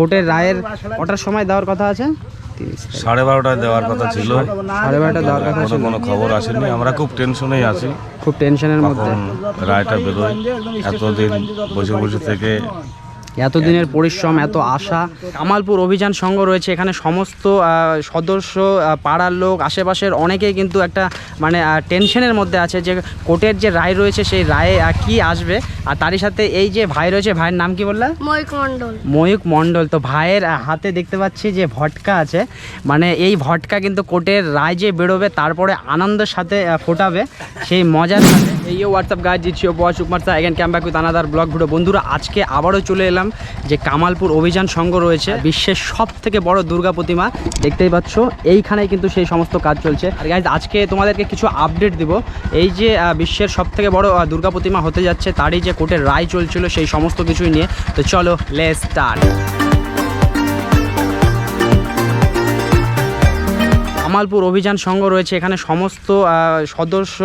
কোর্টের রায়ের কটার সময় দেওয়ার কথা আছে? সাড়ে বারোটায় দেওয়ার কথা ছিল। সাড়ে বারোটা দেওয়ার কথা কোনো ছিল। কোনো খবর আসেনি। আমরা খুব টেনশনেই আছি। খুব টেনশনের মধ্যে। রায়টা বেরোয়। এতদিন বসে বসে থেকে এতদিনের পরিশ্রম এত আশা। কামালপুর অভিযান সংঘ রয়েছে। এখানে সমস্ত সদস্য পাড়ার লোক আশেপাশের অনেকেই কিন্তু একটা মানে টেনশনের মধ্যে আছে যে কোর্টের যে রায় রয়েছে সেই রায়ে কি আসবে? আর তারই সাথে এই যে ভাই রয়েছে ভাইয়ের নাম কি বললা? ময়ূক মণ্ডল। ময়ূক মণ্ডল। তো ভাইয়ের হাতে দেখতে পাচ্ছি যে ভটকা আছে। মানে এই ভটকা কিন্তু কোর্টের রায় যে বেরোবে তারপরে আনন্দের সাথে ফোটাবে। সেই মজার সাথে। এই হোয়াটসঅ্যাপ গাছ দিচ্ছি বয় Sukumar sir again came back with another blog video বন্ধুরা আজকে আবারও চলে এলাম। যে কামালপুর অভিযান সংঘ রয়েছে। বিশ্বের সব থেকে বড় দুর্গা প্রতিমা দেখতেই পাচ্ছ। এইখানেই কিন্তু সেই সমস্ত কাজ চলছে। আর গাইজ আজকে তোমাদেরকে কিছু আপডেট দিব। এই যে বিশ্বের সব থেকে বড় দুর্গা প্রতিমা হতে যাচ্ছে, তারই যে কোর্টের রায় চলছিল সেই সমস্ত কিছুই নিয়ে। তো চলো লে স্টার্ট কামালপুর অভিযান সংঘ রয়েছে। এখানে সমস্ত সদস্য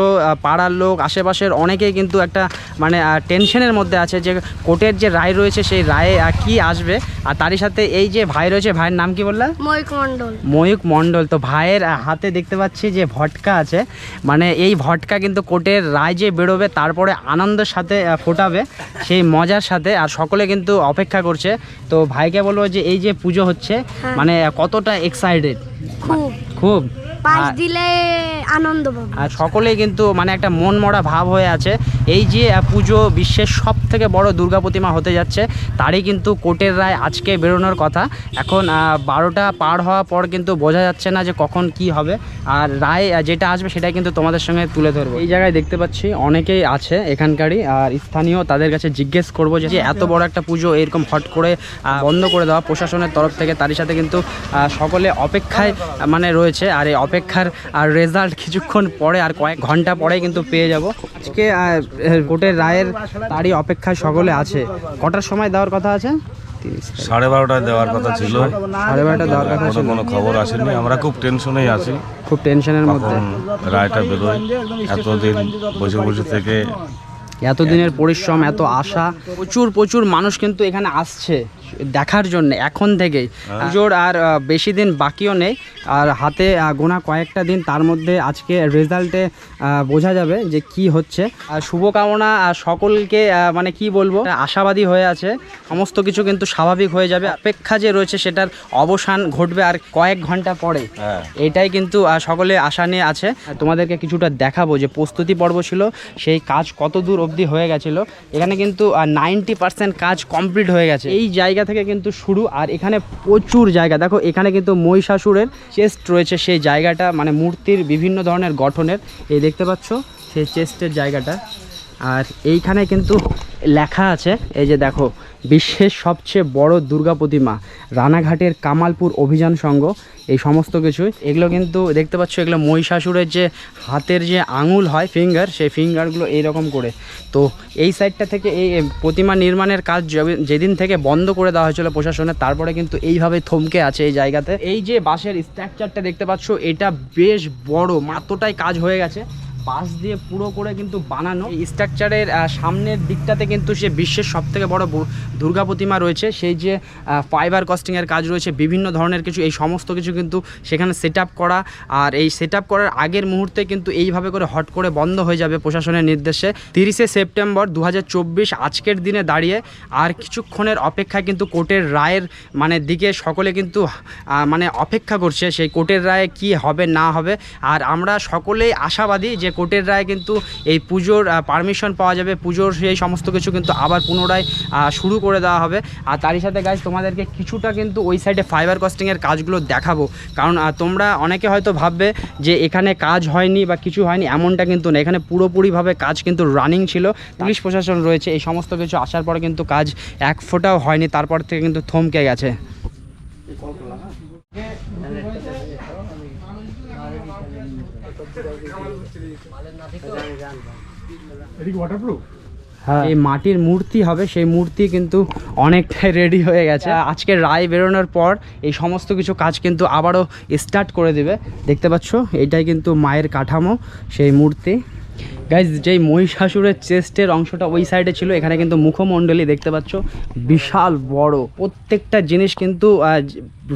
পাড়ার লোক আশেপাশের অনেকেই কিন্তু একটা মানে টেনশনের মধ্যে আছে যে কোর্টের যে রায় রয়েছে সেই রায়ে কি আসবে। আর তারই সাথে এই যে ভাই রয়েছে ভাইয়ের নাম কি বললা? ময়ূক মণ্ডল। ময়ূক মণ্ডল। তো ভাইয়ের হাতে দেখতে পাচ্ছি যে ভটকা আছে। মানে এই ভটকা কিন্তু কোর্টের রায় যে বেরোবে তারপরে আনন্দের সাথে ফোটাবে সেই মজার সাথে। আর সকলে কিন্তু অপেক্ষা করছে। তো ভাইকে বলব যে এই যে পুজো হচ্ছে হ্যাঁ। মানে কতটা এক্সাইটেড খুব। খুব। দিলে আনন্দ পাবো। আর সকলেই কিন্তু মানে একটা মন মরা ভাব হয়ে আছে। এই যে পুজো বিশ্বের সব থেকে বড় দুর্গা প্রতিমা হতে যাচ্ছে তারই কিন্তু কোর্টের রায় আজকে বেরোনোর কথা। এখন বারোটা পার হওয়ার পর কিন্তু বোঝা যাচ্ছে না যে কখন কি হবে। আর রায় যেটা আসবে সেটা কিন্তু তোমাদের সঙ্গে তুলে ধরবো। এই জায়গায় দেখতে পাচ্ছি অনেকেই আছে এখানকারই আর স্থানীয় তাদের কাছে জিজ্ঞেস করব যে এত বড় একটা পুজো এরকম হট করে বন্ধ করে দেওয়া প্রশাসনের তরফ থেকে তারই সাথে কিন্তু সকলে অপেক্ষায় মানে রয়েছে। আর এই অপেক্ষার আর রেজাল্ট কিছুক্ষণ পরে আর কয়েক ঘণ্টা পরে কিন্তু পেয়ে যাব। আজকে কোর্টের রায়ের তারই অপেক্ষায় সকলে আছে। কটার সময় দেওয়ার কথা আছে? সাড়ে বারোটায় দেওয়ার কথা ছিল। সাড়ে বারোটা দেওয়ার কথা ছিল। কোনো খবর আসেনি। আমরা খুব টেনশনেই আছি। খুব টেনশনের মধ্যে। রায়টা বেরোয়। এতদিন বসে বসে থেকে এতদিনের পরিশ্রম এত আশা। প্রচুর প্রচুর মানুষ কিন্তু এখানে আসছে। দেখার জন্য এখন থেকেই। পুজোর আর বেশি দিন বাকিও নেই। আর হাতে গোনা কয়েকটা দিন তার মধ্যে আজকে রেজাল্টে বোঝা যাবে যে কি হচ্ছে। আর শুভকামনা সকলকে মানে কি বলব আশাবাদী হয়ে আছে। সমস্ত কিছু কিন্তু স্বাভাবিক হয়ে যাবে। অপেক্ষা যে রয়েছে সেটার অবসান ঘটবে আর কয়েক ঘণ্টা পরে। হ্যাঁ। এটাই কিন্তু সকলে আশা নিয়ে আছে। তোমাদেরকে কিছুটা দেখাবো যে প্রস্তুতি পর্ব ছিল সেই কাজ কত দূর অবধি হয়ে গেছিল। এখানে কিন্তু নাইনটি পার্সেন্ট কাজ কমপ্লিট হয়ে গেছে। এই জায়গা থেকে কিন্তু শুরু, আর এখানে প্রচুর জায়গা। দেখো, এখানে কিন্তু মহিষাসুরের চেস্ট রয়েছে। সেই জায়গাটা মানে মূর্তির বিভিন্ন ধরনের গঠনের, এই দেখতে পাচ্ছ? সেই চেস্টের জায়গাটা। আর এইখানে কিন্তু লেখা আছে, এই যে দেখো, বিশ্বের সবচেয়ে বড় দুর্গা প্রতিমা, রানাঘাটের কামালপুর অভিযান সংঘ, এই সমস্ত কিছুই। এগুলো কিন্তু দেখতে পাচ্ছ, এগুলো মহিষাসুরের যে হাতের যে আঙুল হয় ফিঙ্গার, সেই ফিঙ্গারগুলো এইরকম করে। তো এই সাইডটা থেকে এই প্রতিমা নির্মাণের কাজ যেদিন থেকে বন্ধ করে দেওয়া হয়েছিল প্রশাসনের তারপরে কিন্তু এইভাবে থমকে আছে এই জায়গাতে। এই যে বাসের স্ট্রাকচারটা দেখতে পাচ্ছ, এটা বেশ বড়, মাত্রটাই কাজ হয়ে গেছে। বাঁশ দিয়ে পুরো করে কিন্তু বানানো। স্ট্রাকচারের সামনের দিকটাতে কিন্তু সে বিশ্বের সব থেকে বড় দুর্গা প্রতিমা রয়েছে। সেই যে ফাইবার কস্টিংয়ের কাজ রয়েছে, বিভিন্ন ধরনের কিছু, এই সমস্ত কিছু কিন্তু সেখানে সেট করা। আর এই সেট করার আগের মুহূর্তে কিন্তু এইভাবে করে হট করে বন্ধ হয়ে যাবে প্রশাসনের নির্দেশে। তিরিশে সেপ্টেম্বর দু হাজার চব্বিশ, আজকের দিনে দাঁড়িয়ে আর কিছুক্ষণের অপেক্ষায় কিন্তু কোর্টের রায়ের মানে দিকে সকলে কিন্তু মানে অপেক্ষা করছে, সেই কোর্টের রায়ে কি হবে, না হবে। আর আমরা সকলেই আশাবাদী যে কোর্টের রায় কিন্তু এই পুজোর পারমিশন পাওয়া যাবে। পুজোর সেই সমস্ত কিছু কিন্তু আবার পুনরায় শুরু করে দেওয়া হবে। আর তারই সাথে গাছ তোমাদেরকে কিছুটা কিন্তু ওই সাইডে ফাইবার কস্টিংয়ের কাজগুলো দেখাবো। কারণ তোমরা অনেকে হয়তো ভাববে যে এখানে কাজ হয়নি বা কিছু হয়নি, এমনটা কিন্তু না। এখানে পুরোপুরিভাবে কাজ কিন্তু রানিং ছিল। পুলিশ প্রশাসন রয়েছে। এই সমস্ত কিছু আসার পরে কিন্তু কাজ এক ফোঁটাও হয়নি। তারপর থেকে কিন্তু থমকে গেছে। হ্যাঁ। এই মাটির মূর্তি হবে সেই মূর্তি কিন্তু অনেকটাই রেডি হয়ে গেছে। আজকে রায় বেরোনোর পর এই সমস্ত কিছু কাজ কিন্তু আবারও স্টার্ট করে দেবে। দেখতে পাচ্ছ এটাই কিন্তু মায়ের কাঠামো সেই মূর্তি। গাইজ যেই মহিষাসুরের চেস্টের অংশটা ওই সাইডে ছিল, এখানে কিন্তু মুখমণ্ডলী দেখতে পাচ্ছ, বিশাল বড়। প্রত্যেকটা জিনিস কিন্তু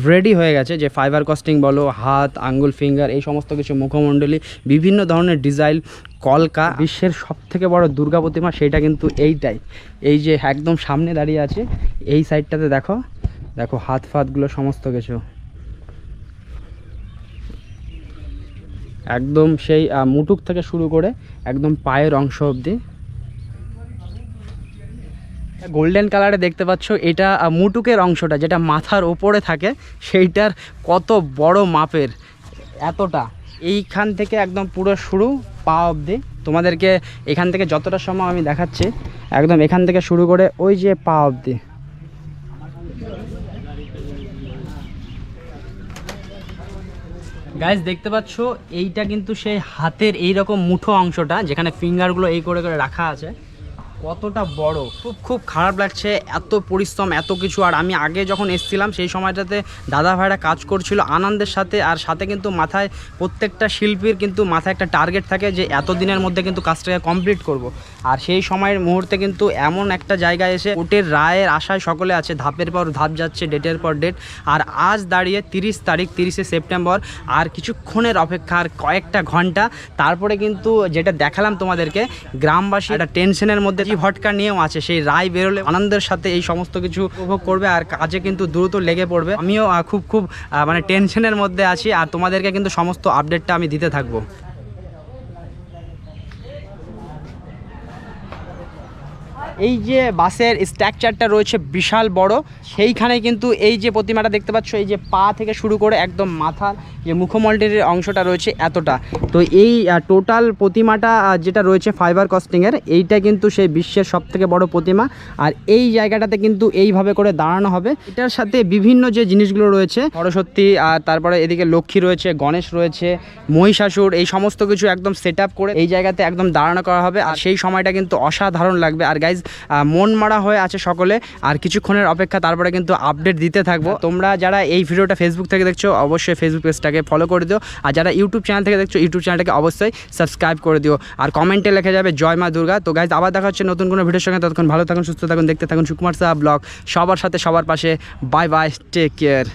রেডি হয়ে গেছে, যে ফাইবার কস্টিং বলো, হাত, আঙ্গুল ফিঙ্গার এই সমস্ত কিছু মুখমণ্ডলী, বিভিন্ন ধরনের ডিজাইন কলকা, বিশ্বের সব থেকে বড় দুর্গা প্রতিমা, সেটা কিন্তু এইটাই। এই যে একদম সামনে দাঁড়িয়ে আছে, এই সাইডটাতে দেখো দেখো হাত ফাতগুলো, সমস্ত কিছু। একদম সেই মুটুক থেকে শুরু করে একদম পায়ের অংশ অবধি। গোল্ডেন কালারে দেখতে পাচ্ছ, এটা মুটুকের অংশটা যেটা মাথার ওপরে থাকে, সেইটার কত বড় মাপের, এতটা। এইখান থেকে একদম পুরো শুরু, পা অবধি। তোমাদেরকে এখান থেকে যতটা সময় আমি দেখাচ্ছি। একদম এখান থেকে শুরু করে ওই যে পা অবধি। গাইজ দেখতে পাচ্ছ, এইটা কিন্তু সেই হাতের এই রকম মুঠো অংশটা, যেখানে ফিঙ্গারগুলো এই করে করে রাখা আছে। কতটা বড়? খুব খুব খারাপ লাগছে, এত পরিশ্রম, এত কিছু। আর আমি আগে যখন এসছিলাম, সেই সময়টাতে দাদা ভাইরা কাজ করছিল আনন্দের সাথে, আর সাথে কিন্তু মাথায় প্রত্যেকটা শিল্পীর কিন্তু মাথায় একটা টার্গেট থাকে যে এত দিনের মধ্যে কিন্তু কাজটাকে কমপ্লিট করব। আর সেই সময়ের মুহূর্তে কিন্তু এমন একটা জায়গায় এসে কোর্টের রায়ের আশায় সকলে আছে, ধাপের পর ধাপ যাচ্ছে, ডেটের পর ডেট। আর আজ দাঁড়িয়ে তিরিশ তারিখ, তিরিশে সেপ্টেম্বর, আর কিছুক্ষণের অপেক্ষা, আর কয়েকটা ঘণ্টা। তারপরে কিন্তু যেটা দেখালাম তোমাদেরকে, গ্রামবাসী একটা টেনশনের মধ্যে যে ভটকা নিয়েও আছে। সেই রায় বেরোলে আনন্দের সাথে এই সমস্ত কিছু উপভোগ করবে আর কাজে কিন্তু দ্রুত লেগে পড়বে। আমিও খুব খুব মানে টেনশনের মধ্যে আছি আর তোমাদেরকে কিন্তু সমস্ত আপডেটটা আমি দিতে থাকব। এই যে বাসের স্ট্রাকচারটা রয়েছে বিশাল বড়, সেইখানে কিন্তু এই যে প্রতিমাটা দেখতে পাচ্ছ, এই যে পা থেকে শুরু করে একদম মাথার যে মুখমণ্ডলের অংশটা রয়েছে এতটা। তো এই টোটাল প্রতিমাটা যেটা রয়েছে ফাইবার কস্টিংয়ের এইটা কিন্তু সেই বিশ্বের সব থেকে বড় প্রতিমা। আর এই জায়গাটাতে কিন্তু এইভাবে করে দাঁড়ানো হবে। এটার সাথে বিভিন্ন যে জিনিসগুলো রয়েছে, সরস্বতী, আর তারপরে এদিকে লক্ষ্মী রয়েছে, গণেশ রয়েছে, মহিষাসুর, এই সমস্ত কিছু একদম সেট করে এই জায়গাতে একদম দাঁড়ানো করা হবে। আর সেই সময়টা কিন্তু অসাধারণ লাগবে। আর গাইজ মন মারা হয়ে আছে সকলে। আর কিছুক্ষণের অপেক্ষা, তারপরে কিন্তু আপডেট দিতে থাকব। তোমরা যারা এই ভিডিওটা ফেসবুক থেকে দেখছ, অবশ্যই ফেসবুক পেজটাকে ফলো করে দিও। আর যারা ইউটিউব চ্যানেল থেকে দেখছ ইউটিউব চ্যানেলটাকে অবশ্যই সাবস্ক্রাইব করে দিও। আর কমেন্টে লেখা যাবে, জয় মা দুর্গা। তো গাইজ আবার দেখা হচ্ছে নতুন কোনো ভিডিওর সঙ্গে। ততক্ষণ ভালো থাকুন, সুস্থ থাকুন, দেখতে থাকুন সুকুমার সাহা ব্লগ। সবার সাথে সবার পাশে। Bye bye take care